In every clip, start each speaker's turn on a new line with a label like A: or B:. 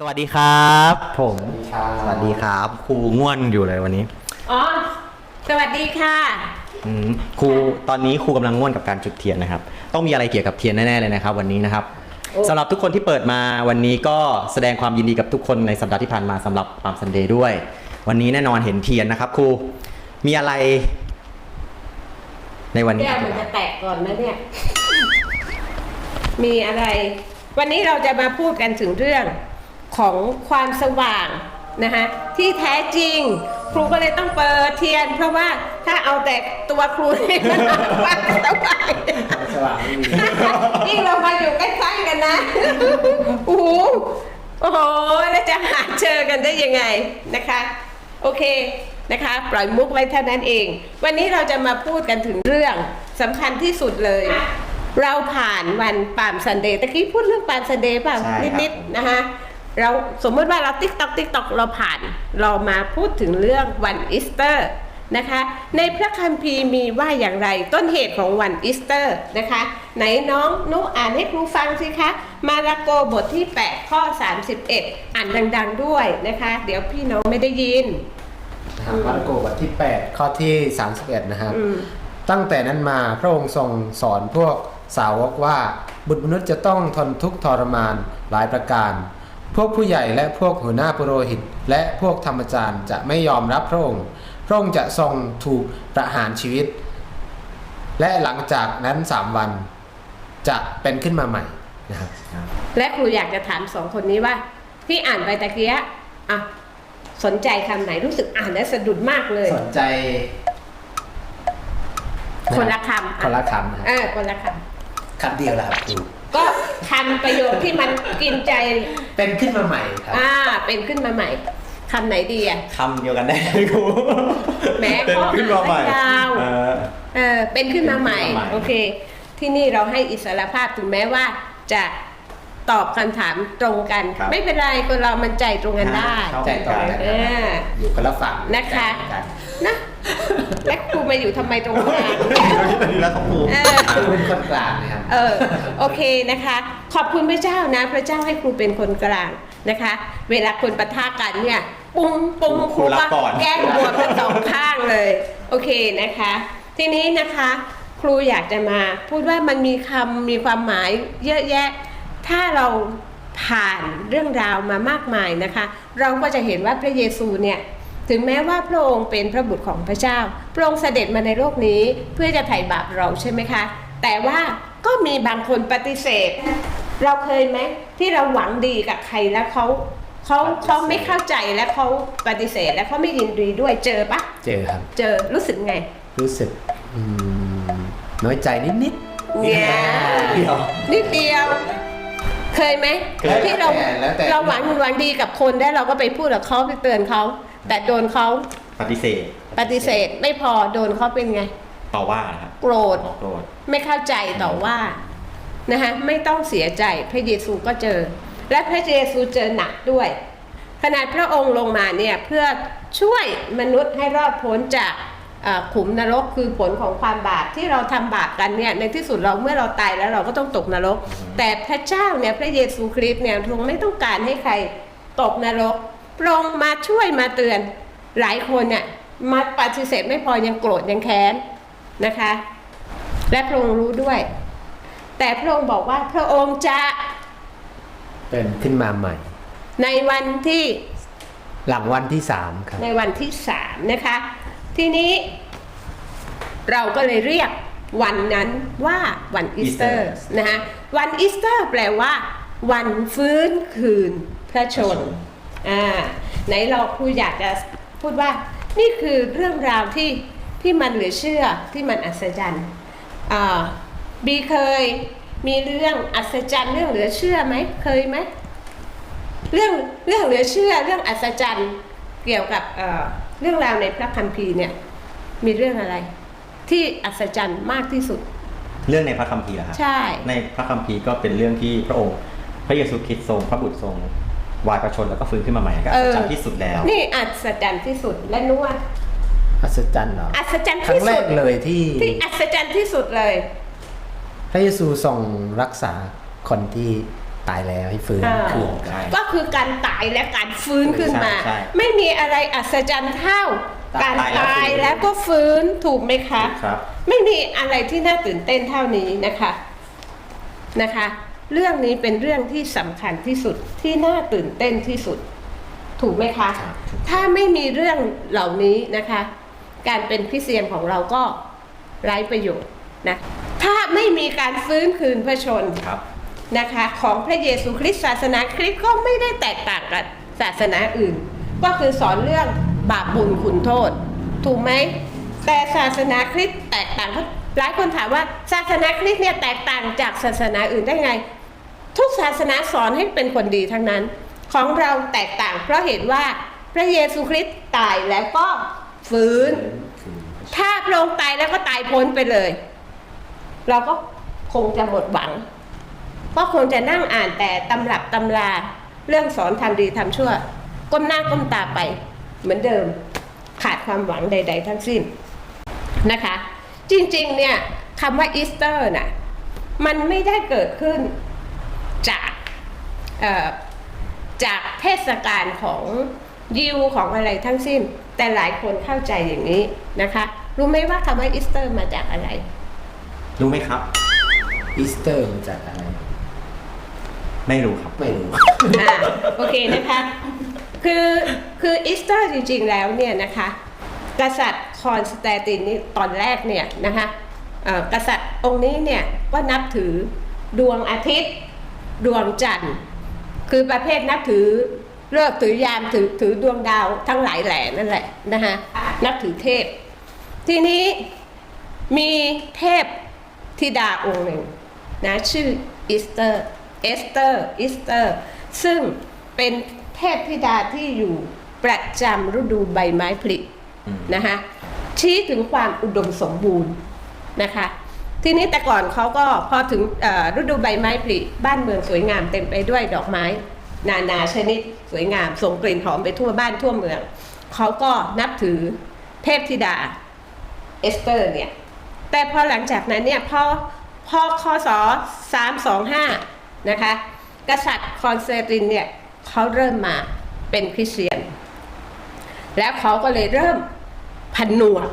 A: สวัสดีครับ ผม
B: ครับ
A: สวัสดีครับครูง่วนอยู่เลยวันนี้
C: อ๋อ สวัสดีค่ะ
A: อืมครูตอนนี้ครูกำลังง่วนกับการจุดเทียนนะครับ ต้องมีอะไรเกี่ยวกับเทียนแน่ๆเลยนะครับ วันนี้นะครับ
C: โอ้
A: สำหรับทุกคนที่เปิดมาวันนี้ก็แสดงความยินดีกับทุกคนในสัปดาห์ที่ผ่านมาสำหรับปามซันเดย์ด้วย วันนี้แน่นอนเห็นเทียนนะครับครูมีอะไร ในวันนี้
C: แก้วมันจะแตกก่อนนะเนี่ย มีอะไร วันนี้เราจะมาพูดกันถึงเรื่อง ของความสว่างนะคะที่แท้จริง ครูก็เลยต้องเปิดเทียน เพราะว่าถ้าเอาแต่ตัวครูเนี่ยความสว่าง
B: สว่างไม่มี
C: ยิ่งเรามาอยู่ใกล้ๆกันนะโอ้โหโอ้โหแล้วจะหาเจอกันได้ยังไงนะคะ โอเคนะคะ ปล่อยมุกไว้เท่านั้นเอง วันนี้เราจะมาพูดกันถึงเรื่องสำคัญที่สุดเลย เราผ่านวันปาล์มซันเดย์ตะกี้พูดเรื่องปาล์มซันเดย์เปล่า
A: ใช่ครับ
C: นิดๆนะคะ เราสมมติว่าเราติ๊กตอกติ๊กตอกเราผ่าน เรามาพูดถึงเรื่องวันอีสเตอร์นะคะในพระคัมภีร์มีว่าอย่างไรต้นเหตุของวันอีสเตอร์นะคะไหนน้องนุอ่านให้ครูฟังสิคะมาระโกบทที่ 8 ข้อ 31 อ่านดัง ๆด้วยนะคะ เดี๋ยวพี่น้องไม่ได้ยิน
B: นะครับมาระโกบทที่ 8 ข้อที่ 31 นะครับ
C: อืม
B: ตั้งแต่นั้นมาพระองค์ทรงสอนพวกสาวกว่าบุตรมนุษย์จะต้องทนทุกข์ทรมานหลายประการ พวกผู้ใหญ่และพวกหัวหน้าปุโรหิต และพวกธรรมจารย์จะไม่ยอมรับพระองค์ พระองค์จะทรงถูกประหารชีวิต และหลังจากนั้นสามวันจะเป็นขึ้นมาใหม่นะครับ
C: และครูอยากจะถามสองคนนี้ว่า ที่อ่านไปตะเกียะอะสนใจคำไหนรู้สึกอ่านแล้วสะดุดมากเลย
B: สนใจ
C: คนละคำอะ
B: คนละคำนะค
C: เอ
B: รับ
C: อคนละค
B: คำเดียวแหละครับครูำ
C: ก็คำประโยคที่มันกินใจ
B: เป็นขึ้นมาใหม่ครับ
C: อ่า เป็นขึ้นมาใหม่คำไหนดีอะ
A: คำเดียวกันได้เลยครู
C: แหม
A: เป็นขึ้นมาใหม่
C: ข้ออ่านยาว
A: เออ
C: เออเป็นขึ้นมาใหม่
A: เป็นขึ้นมาใหม่
C: โอเค ที่นี่เราให้อิสรภาพถึงแม้ว่าจะตอบคำถามตรงกัน
A: ครับ
C: ไม่เป็นไรคนเรามันใจตรงกันได้
A: เข้า
B: ใจตรงกัน
C: เออ
B: อยู่คนละฝั่ง
C: นะคะ
B: ใจตรงกัน
C: นะ และครูมาอยู่ทำไมตรงกลาง
A: ตอนนี้แล้วครับครู
C: เออ
B: ครูเป็นคนกลางนะครับ
C: เออโอเคนะคะ ขอบคุณพระเจ้านะ พระเจ้าให้ครูเป็นคนกลางนะคะ เวลาคนปะทะกันเนี่ยปุ้งปุ้ง
A: ครูรับก่อน
C: แก้งบวมทั้งสองข้างเลย โอเคนะคะ ทีนี้นะคะ ครูอยากจะมา พูดว่ามันมีคำมีความหมายเยอะแยะ ถ้าเราผ่านเรื่องราวมามากมายนะคะ เราก็จะเห็นว่าพระเยซูเนี่ย ถึงแม้ว่าพระองค์เป็นพระบุตรของพระเจ้า พระองค์เสด็จมาในโลกนี้เพื่อจะไถ่บาปเราใช่ไหมคะ แต่ว่าก็มีบางคนปฏิเสธ เราเคยไหมที่เราหวังดีกับใครแล้วเขาเขาเขาไม่เข้าใจและเขาปฏิเสธและเขาไม่ยินดีด้วยเจอปะ
B: เจอครับ
C: เจอรู้สึกไง
B: รู้สึกอืมน้อยใจนิด
C: เนี่ย
A: เดี๋ยว
C: นิดเดียว เคยไหม
A: เคย
C: ที่เรา
B: แต่แล้วแต่
C: เราหวังหวังดีกับคนแล้วเราก็ไปพูดกับเขาไปเตือนเขา แต่โดนเขา
A: ปฏิเสธ
C: ปฏิเสธไม่พอโดนเขาเป็นไง
A: ต่อว่านะครับ
C: โกรธ
A: ออกโกรธ
C: ไม่เข้าใจต่อว่านะคะไม่ต้องเสียใจพระเยซูก็เจอ และพระเยซูเจอหนักด้วย ขนาดพระองค์ลงมาเนี่ยเพื่อช่วยมนุษย์ให้รอดพ้นจากเอ่อขุมนรกคือผลของความบาปที่เราทำบาปกันเนี่ยในที่สุดเราเมื่อเราตายแล้วเราก็ต้องตกนรก แต่พระเจ้าเนี่ยพระเยซูคริสต์เนี่ยทรงไม่ต้องการให้ใครตกนรก พระองค์มาช่วยมาเตือนหลายคนเนี่ยมาปฏิเสธไม่พอยังโกรธยังแค้นนะคะ และพระองค์รู้ด้วย แต่พระองค์บอกว่าพระองค์จะ
B: ๆเป็นขึ้นมาใหม่
C: ในวันที่
B: หลังวันที่สามครับ
C: ในวันที่สามนะคะ ทีนี้เราก็เลยเรียกวันนั้นว่าวันอีสเตอร์
A: Easter
C: นะคะวันอีสเตอร์แปลว่า วันฟื้นคืนพระชน
A: พระชน
C: อ่าไหนเราครูอยากจะพูดว่านี่คือเรื่องราวที่ที่มันเหลือเชื่อที่มันอัศจรรย์อ่าบีเคยมีเรื่องอัศจรรย์เรื่องเหลือเชื่อไหมเคยไหมเรื่องเรื่องเหลือเชื่อเรื่องอัศจรรย์เกี่ยวกับเอ่อเรื่องราวในพระคัมภีร์เนี่ยมีเรื่องอะไร ที่อัศจรรย์มากที่สุด
A: เรื่องในพระคัมภีร์เหรอครับ
C: ใช่
A: ในพระคัมภีร์ก็เป็นเรื่องที่พระองค์ พระเยซูคริสต์ทรงพระบุตรทรง วายประชนแล้วก็ฟื้นขึ้นมาใหม่ก็อัศจรรย์ที่สุดแล้ว
C: นี่อัศจรรย์ที่สุดและนวด
B: อัศจรรย์เหรอ
C: อัศจรรย์
B: ครั้
C: ที่
B: งแร
C: สุ
B: ก
C: ด
B: เลยที่
C: ที่อัศจรรย์ที่สุดเลย
B: พระเยซูทรงรักษาคนที่ตายแล้วให้ฟื้น
C: อ่า
B: คืน
A: ใช่
C: ก็คือการตายและการฟื้นขึ้นมา
A: ใช่ใช่
C: ไม่มีอะไรอัศจรรย์เท่า การ
A: ตายแล้ว
C: ตาย
A: ฟื้น
C: แล้วก็ฟื้นถูกไหมคะ
A: ครับ
C: ไม่มีอะไรที่น่าตื่นเต้นเท่านี้นะคะนะคะ เรื่องนี้เป็นเรื่องที่สำคัญที่สุดที่น่าตื่นเต้นที่สุด ถูกไหมคะ
B: ครับ
C: ถ้าไม่มีเรื่องเหล่านี้นะคะ การเป็นคริสเตียนของเราก็ไร้ประโยชน์นะถ้าไม่มีการฟื้นคืนพระชน
A: ครับ
C: นะคะ ของพระเยซูคริสต์ศาสนาคริสต์ก็ไม่ได้แตกต่างกับศาสนาอื่น ก็คือสอนเรื่องบาปบุญคุณโทษ ถูกไหมแต่ศาสนาคริสต์แตกต่างหลายคนถามว่าศาสนาคริสต์เนี่ยแตกต่างจากศาสนาอื่นได้ไง ทุกศาสนาสอนให้เป็นคนดีทั้งนั้น ของเราแตกต่าง เพราะเห็นว่าพระเยซูคริสต์ตายแล้วก็ฟื้น ถ้าพระองค์ตายแล้วก็ตายพ้นไปเลย เราก็คงจะหมดหวังก็คงจะนั่งอ่านแต่ตำรับตำราเรื่องสอนทำดีทำชั่ว ก้มหน้าก้มตาไปเหมือนเดิมขาดความหวังใด ๆ ทั้งสิ้นนะคะ จริงๆเนี่ยคำว่าอีสเตอร์น่ะมันไม่ได้เกิดขึ้น จากเอ่อจากเทศกาลของยิวของอะไรทั้งสิ้น แต่หลายคนเข้าใจอย่างนี้นะคะ รู้ไหมว่าคำว่าอีสเตอร์มาจากอะไร
A: รู้ไหมครับ
B: อีสเตอร์มาจากอะไร
A: ไม่รู้ครับ
B: ไม่รู้
C: อ่าโอเคนะคะ คือคืออีสเตอร์จริงๆแล้วเนี่ยนะคะ กษัตริย์คอนสแตนตินนี่ตอนแรกเนี่ยนะคะเอ่อกษัตริย์องค์นี้เนี่ยก็นับถือดวงอาทิตย์ ดวงจันทร์คือประเภทนับถือเลิกถือยามถือถือดวงดาวทั้งหลายแหล่นั่นแหละนะคะนับถือเทพ ทีนี้มีเทพธิดาองค์หนึ่งนะชื่ออีสเตอร์เอสเตอร์อีสเตอร์ ซึ่งเป็นเทพธิดาที่อยู่ประจำฤดูใบไม้ผลินะคะชี้ถึงความอุดมสมบูรณ์นะคะ ทีนี้แต่ก่อนเขาก็พอถึงฤดูใบไม้ผลิบ้านเมืองสวยงามเต็มไปด้วยดอกไม้ นานาชนิดสวยงามส่งกลิ่นหอมไปทั่วบ้านทั่วเมืองเขาก็นับถือเทพธิดาเอสเตอร์เนี่ยแต่พอหลังจากนั้นเนี่ยพอพอคศ325 นะคะ กษัตริย์คอนสแตนตินเนี่ยเขาเริ่มมาเป็นคริสเตียน แล้วเขาก็เลยเริ่มผนวก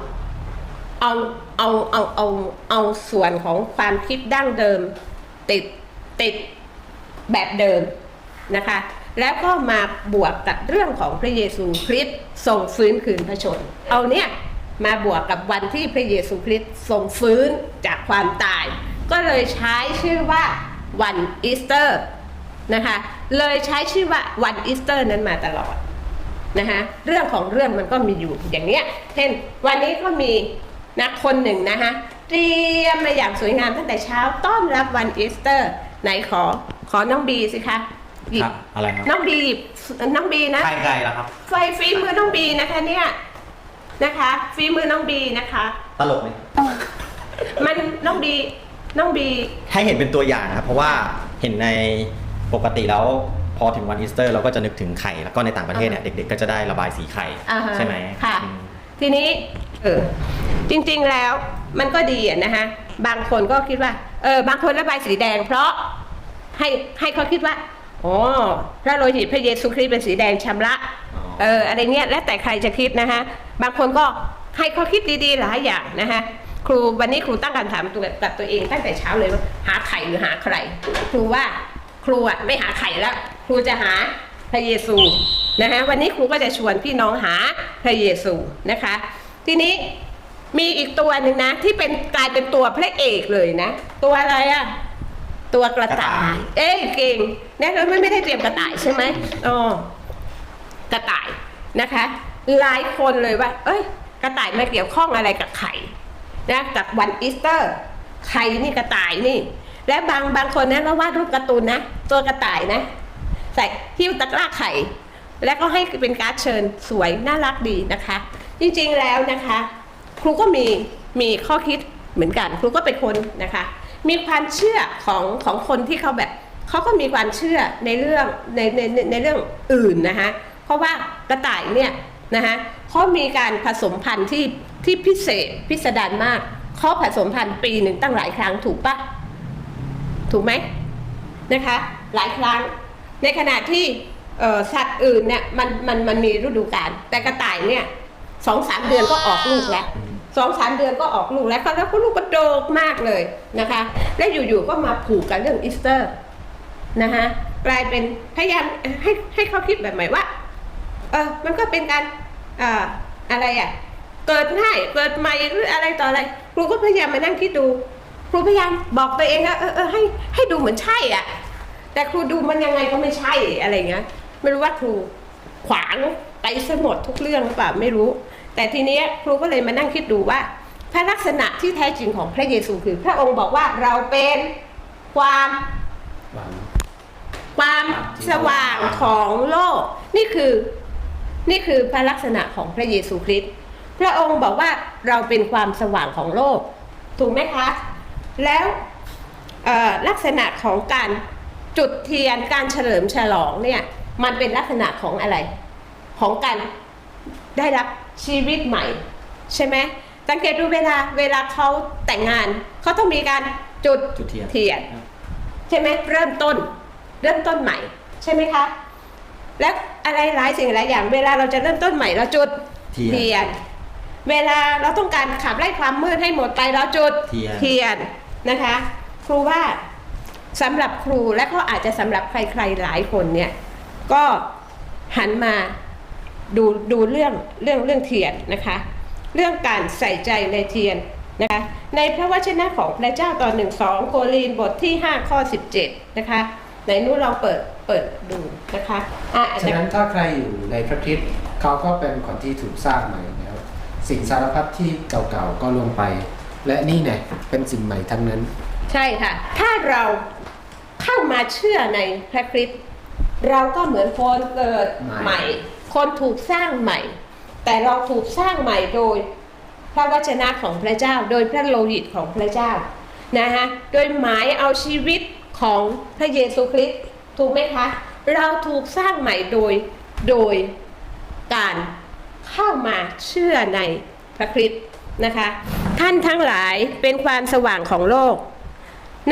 C: เอาเอาเอาเอาเอาส่วนของความคิดดั้งเดิม ติดติดแบบเดิมนะคะ แล้วก็มาบวกกับเรื่องของพระเยซูคริสต์ทรงฟื้นคืนพระชน เอาเนี่ยมาบวกกับวันที่พระเยซูคริสต์ทรงฟื้นจากความตาย ก็เลยใช้ชื่อว่าวันอีสเตอร์นะคะเลยใช้ชื่อว่าวันอีสเตอร์นั้นมาตลอดนะคะเรื่องของเรื่องมันก็มีอยู่อย่างเนี้ยเช่นวันนี้ก็มี นักคนหนึ่งนะคะเตรียมมาอย่างสวยงามตั้งแต่เช้าต้อนรับวันอีสเตอร์ไหนขอขอน้องบีสิคะหยิ
A: ครับอะไรครับ
C: น้องบีหยิบน้องบีนะ
A: ใครใครล่ะครับ
C: ไฟฝีมือน้องบีนะคะเนี่ยนะคะฝีมือน้องบีนะคะ
A: ตลกไหม
C: มันน้องบีน้องบี
A: ให้เห็นเป็นตัวอย่างนะครับเพราะว่าเห็นในปกติแล้วพอถึงวันอีสเตอร์เราก็จะนึกถึงไข่ แล้วก็ในต่างประเทศเนี่ยเด็กๆก็จะได้ระบายสีไข่
C: อ่าฮะ
A: ใช่ไหม
C: ค่ะ
A: อืม
C: ทีนี้เออ จริงๆแล้วมันก็ดีนะคะบางคนก็คิดว่าเออบางคนระบายสีแดง เพราะให้ให้เขาคิดว่าอ๋อพระโลหิตพระเยซูคริสต์เป็นสีแดงชำระเอออะไรเงี้ยแล้วแต่ใครจะคิดนะคะบางคนก็ให้เขาคิดดีๆหลายอย่างนะคะครูวันนี้ครูตั้งคำถามตัวกับตัวเองตั้งแต่เช้าเลยว่าหาไข่หรือหาใคร ครูว่าครูอะไม่หาไข่แล้วครูจะหาพระเยซูนะคะวันนี้ครูก็จะชวนพี่น้องหาพระเยซูนะคะ ทีนี้ มีอีกตัวหนึ่งนะ ที่เป็นกลายเป็นตัวพระเอกเลยนะ ตัวอะไรอะตัวกระต่าย เอ้ยเก่งเนี่ยเราไม่ได้เตรียมกระต่ายใช่ไหมอ๋อกระต่ายนะคะ หลายคนเลยว่า เอ้ย กระต่ายมาเกี่ยวข้องอะไรกับไข่นะกับวันอีสเตอร์ ไข่นี่กระต่ายนี่ และบางบางคนนะเราวาดรูปการ์ตูนนะ ตัวกระต่ายนะ ใส่หิ้วตะกร้าไข่ แล้วก็ให้เป็นการ์ดเชิญสวยน่ารักดีนะคะ จริงๆแล้วนะคะ ครูก็มีมีข้อคิดเหมือนกัน ครูก็เป็นคนนะคะ มีความเชื่อของของคนที่เขาแบบเขาก็มีความเชื่อในเรื่องในในในเรื่องอื่นนะคะเพราะว่ากระต่ายเนี่ยนะคะเขามีการผสมพันธุ์ที่ที่พิเศษพิสดารมากเขาผสมพันธุ์ปีหนึ่งตั้งหลายครั้งถูกปะถูกไหมนะคะหลายครั้ง ในขณะที่สัตว์อื่นเนี่ยมันมันมันมีฤดูกาลแต่กระต่ายเนี่ยสองสามเดือนก็ออกลูกแล้ว สองสามเดือนก็ออกลูกแล้วแล้วก็ลูกก็โดกมากเลยนะคะ แล้วอยู่ๆก็มาผูกกับเรื่องอีสเตอร์นะคะกลายเป็นพยายามให้ให้เขาคิดแบบใหม่ว่าเออมันก็เป็นการอ่าอะไรอะเกิดง่ายเกิดใหม่หรืออะไรต่ออะไรครูก็พยายามมานั่งคิดดูครูพยายามบอกตัวเองว่าเออเออให้ให้ดูเหมือนใช่อะ แต่ครูดูมันยังไงก็ไม่ใช่อะไรเงี้ยไม่รู้ว่าครูขวางไปซะหมดทุกเรื่องหรือเปล่าไม่รู้ แต่ทีนี้ครูก็เลยมานั่งคิดดูว่า พระลักษณะที่แท้จริงของพระเยซูคือ พระองค์บอกว่าเราเป็นความความสว่างของโลก นี่คือนี่คือพระลักษณะของพระเยซูคริสต์พระองค์บอกว่าเราเป็นความสว่างของโลก ถูกไหมคะ แล้วลักษณะของการจุดเทียนการเฉลิมฉลองเนี่ยมันเป็นลักษณะของอะไร ของการได้รับ ชีวิตใหม่ ใช่ไหมสังเกตดูเวลาเวลาเขาแต่งงานเขาต้องมีการจุด
A: จุดเทียน
C: เทียนใช่ไหมเริ่มต้น เริ่มต้นใหม่ ใช่ไหมคะ แล้วอะไรหลายสิ่งหลายอย่าง เวลาเราจะเริ่มต้นใหม่เราจุด
A: เทียน
C: นเวลาเราต้องการขับไล่ความมืดให้หมดไปเราจุด
A: เทียน
C: นนะคะ ครูว่าสำหรับครูและก็อาจจะสำหรับใครๆหลายคนเนี่ยก็หันมา ดูดูเรื่องเรื่องเรื่องเทียนนะคะ เรื่องการใส่ใจในเทียนนะคะในพระวจนะของพระเจ้าตอนหนึ่งสองโครินธ์บทที่ 5 ข้อ 17 นะคะไหนนู้นเราเปิดเปิดดูนะคะอะอาจ
B: ฉะ
C: จะ
B: นั้นถ้าใครอยู่ในพระคริสต์เขาก็เป็นคนที่ถูกสร้างใหม่แล้วสิ่งสารพัดที่เก่าๆก็ลงไป และนี่เนี่ยเป็นสิ่งใหม่ทั้งนั้น
C: ใช่ค่ะ ถ้าเราเข้ามาเชื่อในพระคริสต์เราก็เหมือนคนเกิด
B: ใหม่
C: ใหม่ คนถูกสร้างใหม่ แต่เราถูกสร้างใหม่โดยพระวจนะของพระเจ้า โดยพระโลหิตของพระเจ้านะฮะโดยหมายเอาชีวิตของพระเยซูคริสต์ถูกไหมคะ เราถูกสร้างใหม่โดยโดยการเข้ามาเชื่อในพระคริสต์นะคะ ท่านทั้งหลายเป็นความสว่างของโลก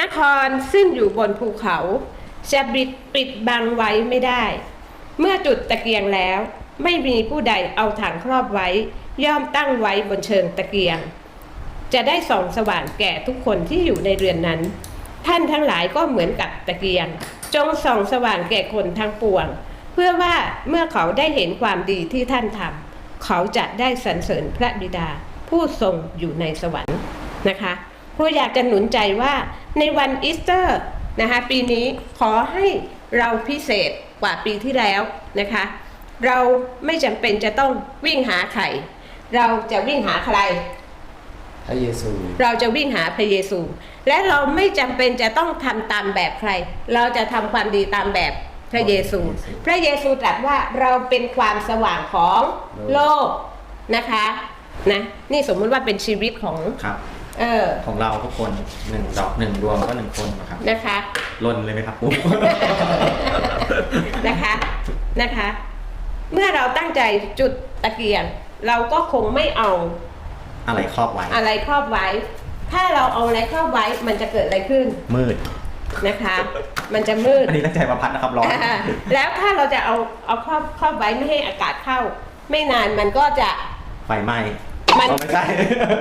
C: นครซึ่งอยู่บนภูเขา จะปิดปิดบังไว้ไม่ได้ เมื่อจุดตะเกียงแล้ว ไม่มีผู้ใดเอาถังครอบไว้ ย่อมตั้งไว้บนเชิงตะเกียง จะได้ส่องสว่างแก่ทุกคนที่อยู่ในเรือนนั้น ท่านทั้งหลายก็เหมือนกับตะเกียง จงส่องสว่างแก่คนทั้งปวง เพื่อว่าเมื่อเขาได้เห็นความดีที่ท่านทำเขาจะได้สรรเสริญพระบิดา ผู้ทรงอยู่ในสวรรค์นะคะครูอยากจะหนุนใจว่าในวันอีสเตอร์นะคะปีนี้ขอให้เราพิเศษ กว่าปีที่แล้วนะคะ เราไม่จำเป็นจะต้องวิ่งหาใครเราจะวิ่งหาใคร
B: พระเยซู
C: เราจะวิ่งหาพระเยซู และเราไม่จำเป็นจะต้องทำตามแบบใคร เราจะทำความดีตามแบบพระเยซู พระเยซูตรัสว่าเราเป็นความสว่างของโลกนะคะนะนี่สมมุติว่าเป็นชีวิตของ
A: ครับ
C: เออ
A: ของเราทุกคนหนึ่งดอกหนึ่งดวงก็หนึ่งคนนะครับ
C: นะคะ
A: ลนเลยไหมครับ
C: นะคะนะคะ เมื่อเราตั้งใจจุดตะเกียง เราก็คงไม่เอา
A: อะไรครอบไว้
C: อะไรครอบไว้ ถ้าเราเอาอะไรครอบไว้มันจะเกิดอะไรขึ้น
A: มืด
C: นะคะ มันจะมืด
A: อันนี้ตั้งใจมาพัดนะครับร้อน
C: อ่าแล้วถ้าเราจะเอาเอาครอบครอบไว้ไม่ให้อากาศเข้า ไม่นานมันก็จะ
A: ไฟไหม้
C: มัน
A: อ๋อไม่ใช่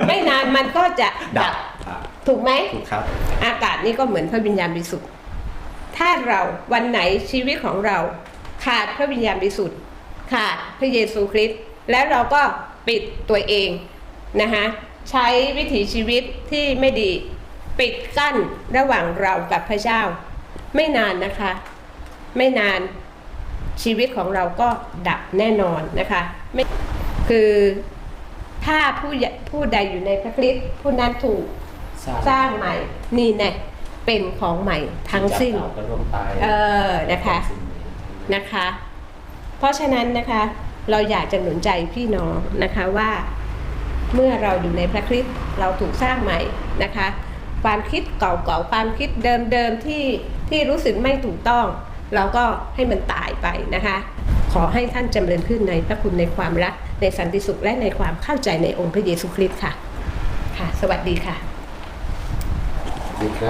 C: ไม่นานมันก็จะ
A: ดั
C: ดั
A: บบอ่า
C: ถูกไหม
A: ถูกครับ
C: อากาศนี่ก็เหมือนพระวิญญาณบริสุทธิ์ ถ้าเราวันไหนชีวิตของเราขาดพระวิญญาณบริสุทธิ์ ขาดพระเยซูคริสต์แล้วเราก็ปิดตัวเองนะคะใช้วิถีชีวิตที่ไม่ดีปิดกั้นระหว่างเรากับพระเจ้า ไม่นานนะคะ ไม่นานชีวิตของเราก็ดับแน่นอนนะคะไม่คือ ถ้าผู้ใหญ่ผู้ใดอยู่ในพระคริสต์ผู้นั้นถูก
B: สร้าง
C: สร้างใหม่ นี่แน่เป็นของใหม่ทั้งสิ้น
B: จับเต่าก็ลงไป
C: เออนะคะ
B: สิ่งใหม่
C: นะคะ เพราะฉะนั้นนะคะเราอยากจะหนุนใจพี่น้องนะคะว่าเมื่อเราอยู่ในพระคริสต์เราถูกสร้างใหม่นะคะ ความคิดเก่าๆความคิดเดิมๆที่ที่รู้สึกไม่ถูกต้อง เราก็ให้มันตายไปนะคะ ขอให้ท่านจำเริญขึ้นในพระคุณในความรัก ในสันติสุขและในความเข้าใจในองค์พระเยซูคริสต์ค่ะ ค่ะ สวัสดีค่ะ
B: ดีครับ